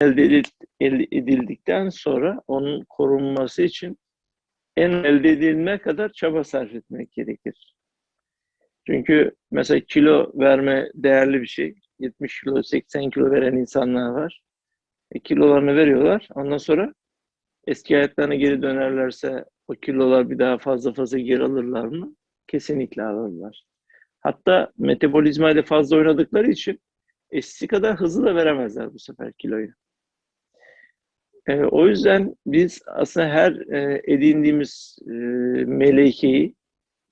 elde edil- elde edildikten sonra onun korunması için en elde edilme kadar çaba sarf etmek gerekir. Çünkü mesela kilo verme değerli bir şey. 70 kilo, 80 kilo veren insanlar var. E, kilolarını veriyorlar. Ondan sonra eski hayatlarına geri dönerlerse o kilolar bir daha fazla fazla geri alırlar mı? Kesinlikle alırlar. Hatta metabolizmayla fazla oynadıkları için eskisi kadar hızlı da veremezler bu sefer kiloyu. E, o yüzden biz aslında her e, edindiğimiz e, melekeyi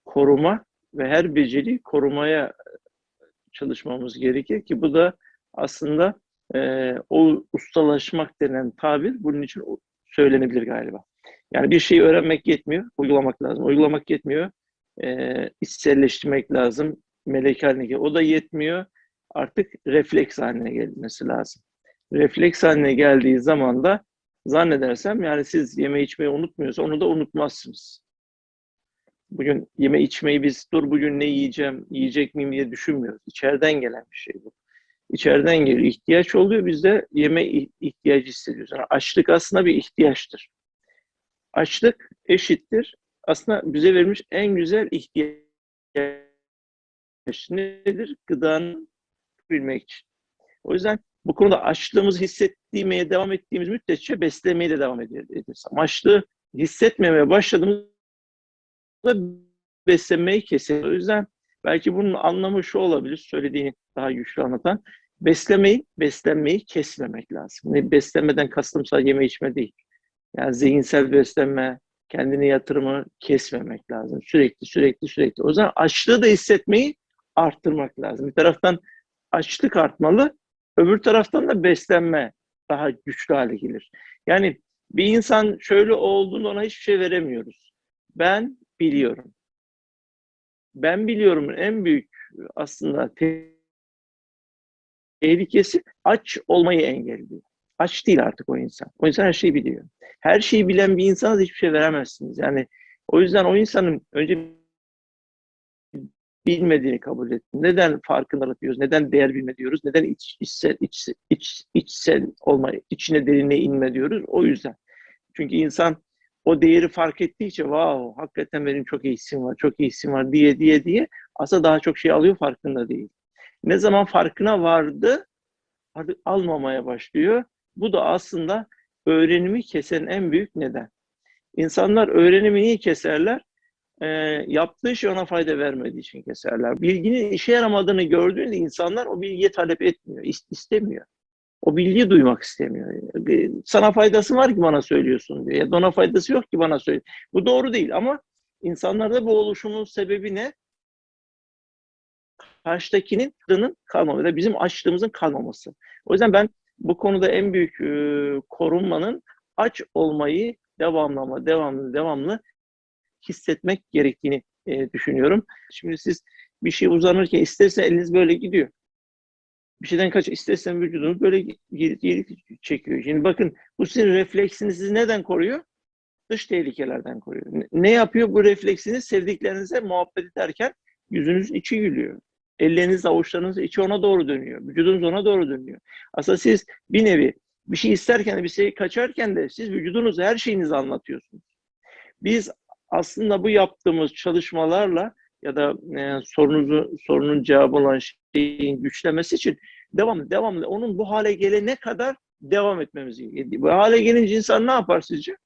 koruma ve her beceriyi korumaya çalışmamız gerekir ki bu da aslında e, o ustalaşmak denen tabir bunun için söylenebilir galiba. Yani bir şeyi öğrenmek yetmiyor, uygulamak lazım. Uygulamak yetmiyor, e, içselleştirmek lazım, melek haline. O da yetmiyor, artık refleks haline gelmesi lazım. Refleks haline geldiği zaman da zannedersem yani siz yeme içmeyi unutmuyorsa onu da unutmazsınız. Bugün yeme içmeyi biz dur bugün ne yiyeceğim, yiyecek miyim diye düşünmüyoruz. İçeriden gelen bir şey bu. İçeriden geliyor. ihtiyaç oluyor. Biz de yeme ihtiyacı hissediyoruz. Yani açlık aslında bir ihtiyaçtır. Açlık eşittir. Aslında bize verilmiş en güzel ihtiyaç nedir? Gıdanın bilmek için. O yüzden bu konuda açlığımızı hissettiğimeye devam ettiğimiz müddetçe beslemeye de devam ederiz. Ama açlığı hissetmemeye başladığımızda beslenmeyi keseriz. O yüzden belki bunun anlamı şu olabilir, söylediğini daha güçlü anlatan. Beslemeyi, beslenmeyi kesmemek lazım. Ne beslenmeden kastım sadece yeme içme değil. Yani zihinsel beslenme, kendini yatırımı kesmemek lazım. Sürekli, sürekli, sürekli. O zaman açlığı da hissetmeyi arttırmak lazım. Bir taraftan açlık artmalı, öbür taraftan da beslenme daha güçlü hale gelir. Yani bir insan şöyle olduğunda ona hiçbir şey veremiyoruz. Ben biliyorum. Ben biliyorum en büyük aslında tehlikesi aç olmayı engelliyor. Aç değil artık o insan. O insan her şeyi biliyor. Her şeyi bilen bir insana hiçbir şey veremezsiniz. Yani o yüzden o insanın önce bilmediğini kabul et. Neden farkını aratıyoruz? Neden değer bilme diyoruz? Neden iç, içsel, iç, iç, içsel olma, içine derinine inme diyoruz? O yüzden. Çünkü insan o değeri fark ettikçe wow hakikaten benim çok iyi isim var, çok iyi isim var diye diye diye aslında daha çok şey alıyor farkında değil. Ne zaman farkına vardı artık almamaya başlıyor. Bu da aslında öğrenimi kesen en büyük neden. İnsanlar öğrenimi niye keserler? E, yaptığı şey ona fayda vermediği için keserler. Bilginin işe yaramadığını gördüğünde insanlar o bilgiyi talep etmiyor, istemiyor. O bilgiyi duymak istemiyor. Sana faydası var ki bana söylüyorsun diyor. Ya da ona faydası yok ki bana söyle. Bu doğru değil ama insanlarda bu oluşumun sebebi ne? Karşıdakinin tadının kalmaması ve bizim açlığımızın kalmaması. O yüzden ben bu konuda en büyük e, korunmanın aç olmayı devamlı ama devamlı devamlı hissetmek gerektiğini e, düşünüyorum. Şimdi siz bir şey uzanırken istersen eliniz böyle gidiyor. Bir şeyden kaç istersen vücudunuz böyle geri çekiyor. Şimdi bakın bu sizin refleksini sizi neden koruyor? Dış tehlikelerden koruyor. Ne yapıyor bu refleksini? Sevdiklerinize muhabbet ederken yüzünüz içi gülüyor. Elleriniz, avuçlarınız içi ona doğru dönüyor. Vücudunuz ona doğru dönüyor. Aslında siz bir nevi bir şey isterken, bir şey kaçarken de siz vücudunuzu, her şeyinizi anlatıyorsunuz. Biz aslında bu yaptığımız çalışmalarla ya da e, sorunuzu sorunun cevabı olan şeyin güçlemesi için devamlı devamlı onun bu hale gelene kadar devam etmemiz gerekiyor. Bu hale gelince insan ne yapar sizce?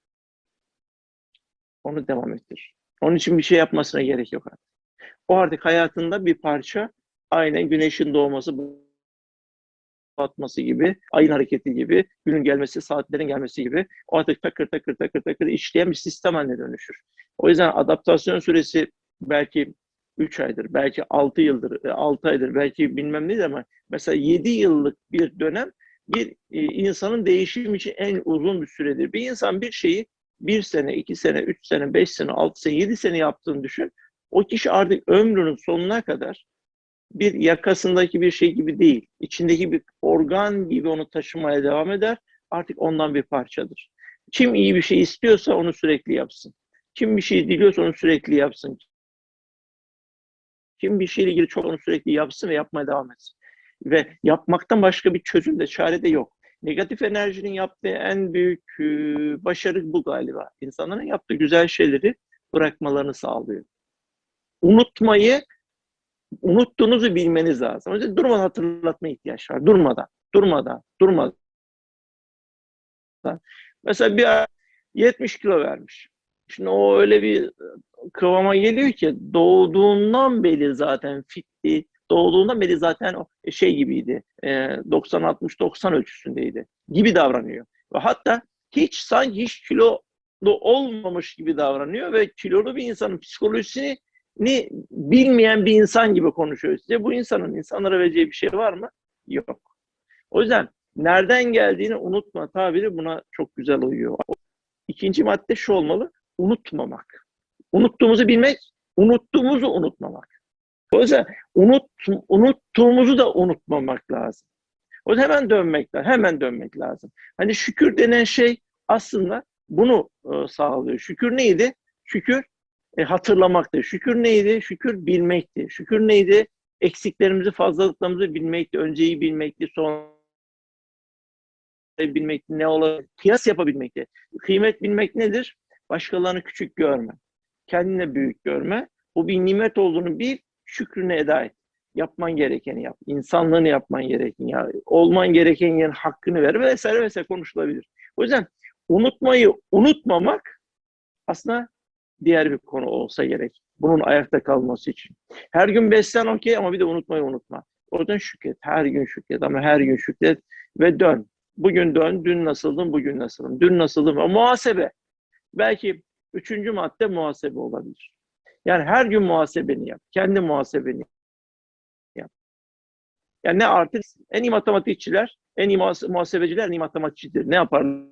Onu devam ettir. Onun için bir şey yapmasına gerek yok artık. O artık hayatında bir parça aynen güneşin doğması, batması gibi, ayın hareketi gibi, günün gelmesi, saatlerin gelmesi gibi artık takır takır takır takır işleyen bir sistem haline dönüşür. O yüzden adaptasyon süresi belki 3 aydır, belki 6 yıldır, 6 aydır, belki bilmem ne ama mesela 7 yıllık bir dönem bir e, insanın değişim için en uzun bir süredir. Bir insan bir şeyi bir sene, iki sene, üç sene, beş sene, altı sene, yedi sene yaptığını düşün. O kişi artık ömrünün sonuna kadar bir yakasındaki bir şey gibi değil. içindeki bir organ gibi onu taşımaya devam eder. Artık ondan bir parçadır. Kim iyi bir şey istiyorsa onu sürekli yapsın. Kim bir şey diliyorsa onu sürekli yapsın. Kim bir şeyle ilgili çok onu sürekli yapsın ve yapmaya devam etsin. Ve yapmaktan başka bir çözüm de çare de yok. Negatif enerjinin yaptığı en büyük e, başarı bu galiba. İnsanların yaptığı güzel şeyleri bırakmalarını sağlıyor. Unutmayı, unuttuğunuzu bilmeniz lazım. O yüzden durmadan hatırlatma ihtiyaç var. Durmadan, durmadan, durmadan. Mesela bir ay 70 kilo vermiş. Şimdi o öyle bir kıvama geliyor ki doğduğundan beri zaten fitti. Doğduğundan beri zaten o şey gibiydi. 90-60-90 ölçüsündeydi. Gibi davranıyor. Ve hatta hiç sanki hiç kilolu olmamış gibi davranıyor ve kilolu bir insanın psikolojisini ni bilmeyen bir insan gibi konuşuyor size. Bu insanın insanlara vereceği bir şey var mı? Yok. O yüzden nereden geldiğini unutma tabiri buna çok güzel uyuyor. İkinci madde şu olmalı, unutmamak. Unuttuğumuzu bilmek, unuttuğumuzu unutmamak. O yüzden unut, unuttuğumuzu da unutmamak lazım. O yüzden hemen dönmek lazım, hemen dönmek lazım. Hani şükür denen şey aslında bunu e, sağlıyor. Şükür neydi? Şükür e, hatırlamaktı. Şükür neydi? Şükür bilmekti. Şükür neydi? Eksiklerimizi, fazlalıklarımızı bilmekti. Önceyi bilmekti, sonra bilmekti, ne olabilir? Kıyas yapabilmekti. Kıymet bilmek nedir? Başkalarını küçük görme. Kendine büyük görme. Bu bir nimet olduğunu bil, şükrünü eda et. Yapman gerekeni yap. İnsanlığını yapman gereken ya. Olman gereken yerin hakkını ver vesaire vesaire konuşulabilir. O yüzden unutmayı unutmamak aslında diğer bir konu olsa gerek. Bunun ayakta kalması için. Her gün beslen okey ama bir de unutmayı unutma. O yüzden şükret. Her gün şükret ama her gün şükret ve dön. Bugün dön, dün nasıldın, bugün nasılım. Dün nasıldım. Ama muhasebe. Belki üçüncü madde muhasebe olabilir. Yani her gün muhasebeni yap. Kendi muhasebeni yap. Yani ne artık en iyi matematikçiler, en iyi muhasebeciler en iyi matematikçidir. Ne yaparlar?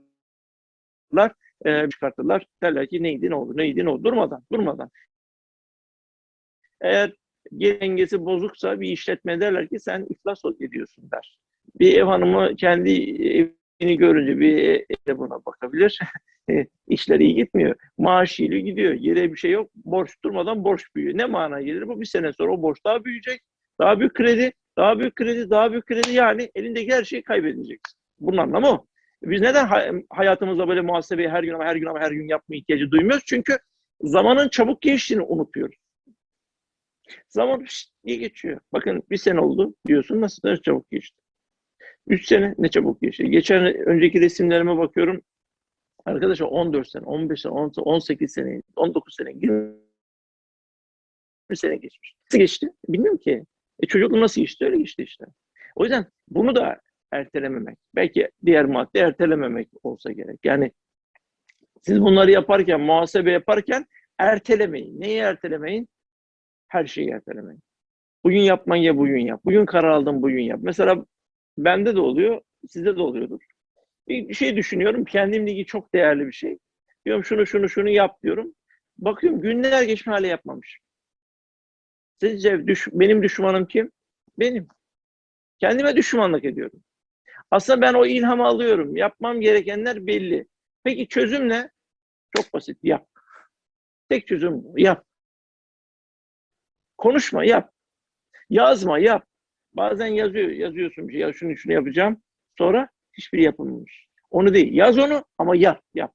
Ee, çıkartırlar. Derler ki neydi ne oldu, neydi ne oldu. Durmadan, durmadan. Eğer dengesi bozuksa bir işletme derler ki sen iflas ediyorsun der. Bir ev hanımı kendi evini görünce bir evde buna bakabilir. İşler iyi gitmiyor. Maaş iyi gidiyor. Yere bir şey yok. Borç durmadan borç büyüyor. Ne mana gelir? Bu bir sene sonra o borç daha büyüyecek. Daha büyük kredi, daha büyük kredi, daha büyük kredi yani elindeki her şeyi kaybedeceksin. Bunun anlamı o. Biz neden hayatımızda böyle muhasebeyi her gün ama her gün ama her gün yapma ihtiyacı duymuyoruz? Çünkü zamanın çabuk geçtiğini unutuyoruz. Zaman diye geçiyor. Bakın bir sene oldu diyorsun nasıl, nasıl çabuk geçti. Üç sene ne çabuk geçti. Geçen önceki resimlerime bakıyorum. Arkadaşlar 14 sene, 15 sene, 18 sene, 19 sene, 20 sene geçmiş. Nasıl geçti? Bilmiyorum ki. E çocukluğu nasıl geçti? Öyle geçti işte. O yüzden bunu da ertelememek. Belki diğer madde ertelememek olsa gerek. Yani siz bunları yaparken, muhasebe yaparken ertelemeyin. Neyi ertelemeyin? Her şeyi ertelemeyin. Bugün yapman ya bugün yap. Bugün karar aldım bugün yap. Mesela bende de oluyor, sizde de oluyordur. Bir şey düşünüyorum, kendimle ilgili çok değerli bir şey. Diyorum şunu şunu şunu yap diyorum. Bakıyorum günler geçmiş hale yapmamışım. Sizce düş benim düşmanım kim? Benim. Kendime düşmanlık ediyorum. Aslında ben o ilhamı alıyorum. Yapmam gerekenler belli. Peki çözüm ne? Çok basit. Yap. Tek çözüm. Yap. Konuşma, yap. Yazma, yap. Bazen yazıyor, yazıyorsun bir şey. Ya şunu şunu yapacağım. Sonra hiçbir yapılmamış. Onu değil. Yaz onu ama yap, yap.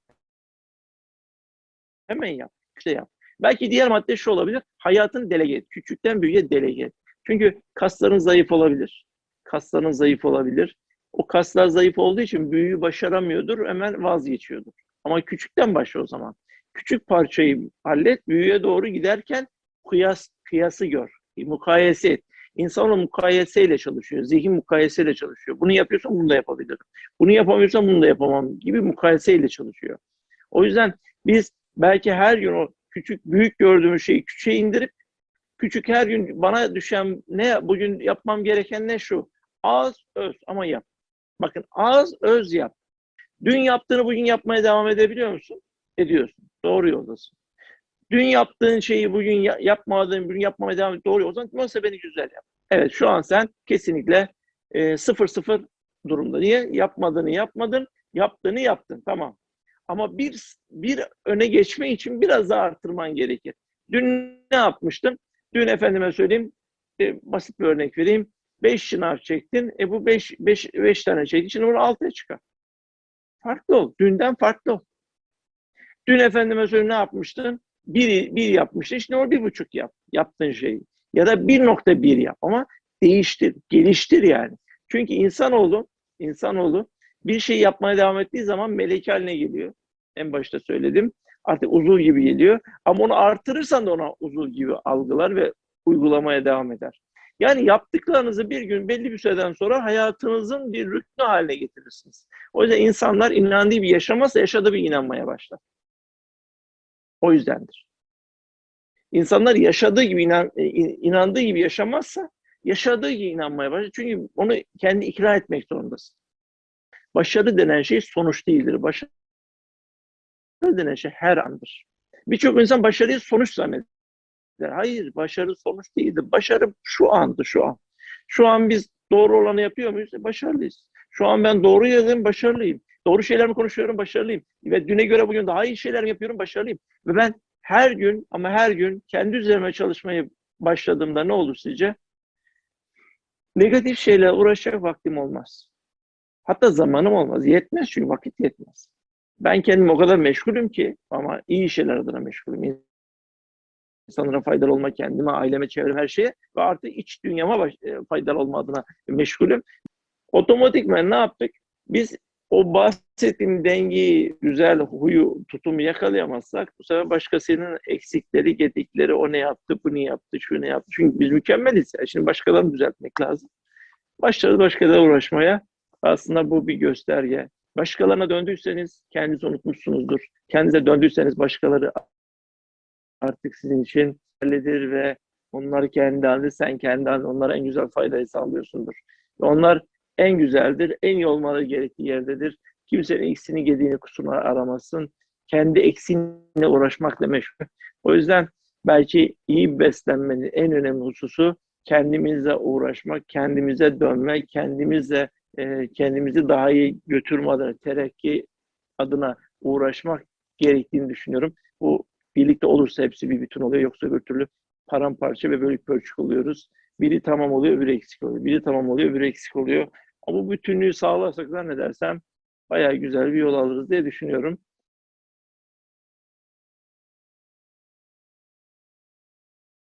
Hemen yap. İşte yap. Belki diğer madde şu olabilir. Hayatın delege et. Küçükten büyüğe delege et. Çünkü kasların zayıf olabilir. Kasların zayıf olabilir. O kaslar zayıf olduğu için büyüğü başaramıyordur. Hemen vazgeçiyordur. Ama küçükten başla o zaman. Küçük parçayı hallet. Büyüğe doğru giderken kıyas, kıyası gör. Mukayese et. İnsanla mukayeseyle çalışıyor. Zihin mukayeseyle çalışıyor. Bunu yapıyorsan bunu da yapabilirim. Bunu yapamıyorsam bunu da yapamam gibi mukayeseyle çalışıyor. O yüzden biz belki her gün o küçük büyük gördüğümüz şeyi küçüğe indirip küçük her gün bana düşen ne bugün yapmam gereken ne şu? Az öz ama yap. Bakın az öz yap. Dün yaptığını bugün yapmaya devam edebiliyor musun? Ediyorsun. Doğru yoldasın. Dün yaptığın şeyi bugün yapmadığın, bugün yapmamaya devam et. Doğru o zaman nasıl beni güzel yap. Evet şu an sen kesinlikle e, sıfır sıfır durumda. Niye? Yapmadığını yapmadın, yaptığını yaptın. Tamam. Ama bir, bir öne geçme için biraz daha arttırman gerekir. Dün ne yapmıştım? Dün efendime söyleyeyim, e, basit bir örnek vereyim. 5 şınav çektin. E bu 5 5 5 tane çektin. Şimdi bunu 6'ya çıkar. Farklı ol. Dünden farklı ol. Dün efendime söyleyeyim ne yapmıştın? Bir, bir yapmıştın. Şimdi o bir buçuk yap. Yaptığın şeyi. Ya da 1.1 yap ama değiştir, geliştir yani. Çünkü insanoğlu, insanoğlu bir şey yapmaya devam ettiği zaman melek haline geliyor. En başta söyledim. Artık uzuv gibi geliyor. Ama onu artırırsan da ona uzuv gibi algılar ve uygulamaya devam eder. Yani yaptıklarınızı bir gün belli bir süreden sonra hayatınızın bir rüknü haline getirirsiniz. O yüzden insanlar inandığı gibi yaşamazsa yaşadığı bir inanmaya başlar. O yüzdendir. İnsanlar yaşadığı gibi inan, e, inandığı gibi yaşamazsa yaşadığı gibi inanmaya başlar. Çünkü onu kendi ikna etmek zorundasın. Başarı denen şey sonuç değildir. Başarı denen şey her andır. Birçok insan başarıyı sonuç zanneder. Hayır, başarı sonuç değildir. Başarı şu andı, şu an. Şu an biz doğru olanı yapıyor muyuz? E, başarılıyız. Şu an ben doğru yazıyorum, başarılıyım. Doğru şeyler mi konuşuyorum, başarılıyım. Ve düne göre bugün daha iyi şeyler mi yapıyorum, başarılıyım. Ve ben her gün ama her gün kendi üzerime çalışmayı başladığımda ne olur sizce? Negatif şeyle uğraşacak vaktim olmaz. Hatta zamanım olmaz. Yetmez çünkü vakit yetmez. Ben kendim o kadar meşgulüm ki ama iyi şeyler adına meşgulüm. İnsanlara faydalı olma, kendime, aileme, çevreme, her şeye ve artık iç dünyama baş, e, faydalı olma adına meşgulüm. Otomatikman ne yaptık? Biz o bahsettiğim dengeyi, güzel huyu, tutumu yakalayamazsak bu sefer başkasının eksikleri, gedikleri, o ne yaptı, bu ne yaptı, şu ne yaptı. Çünkü biz mükemmeliz. Yani. Şimdi başkalarını düzeltmek lazım. Başlarız başkalarına uğraşmaya. Aslında bu bir gösterge. Başkalarına döndüyseniz kendinizi unutmuşsunuzdur. Kendinize döndüyseniz başkaları artık sizin için bellidir ve onları kendi halinde, sen kendi halinde onlara en güzel faydayı sağlıyorsundur. Ve onlar en güzeldir, en iyi olmaları gerektiği yerdedir. Kimsenin eksiğini, gediğini, kusurunu aramasın. Kendi eksiğine uğraşmakla meşgul. O yüzden belki iyi beslenmenin en önemli hususu kendimizle uğraşmak, kendimize dönmek, kendimizle e, kendimizi daha iyi götürme adına, terakki adına uğraşmak gerektiğini düşünüyorum. Bu birlikte olursa hepsi bir bütün oluyor. Yoksa öbür türlü paramparça ve bölük pörçük oluyoruz. Biri tamam oluyor, öbürü eksik oluyor. Biri tamam oluyor, öbürü eksik oluyor. Ama bu bütünlüğü sağlarsak zannedersem bayağı güzel bir yol alırız diye düşünüyorum.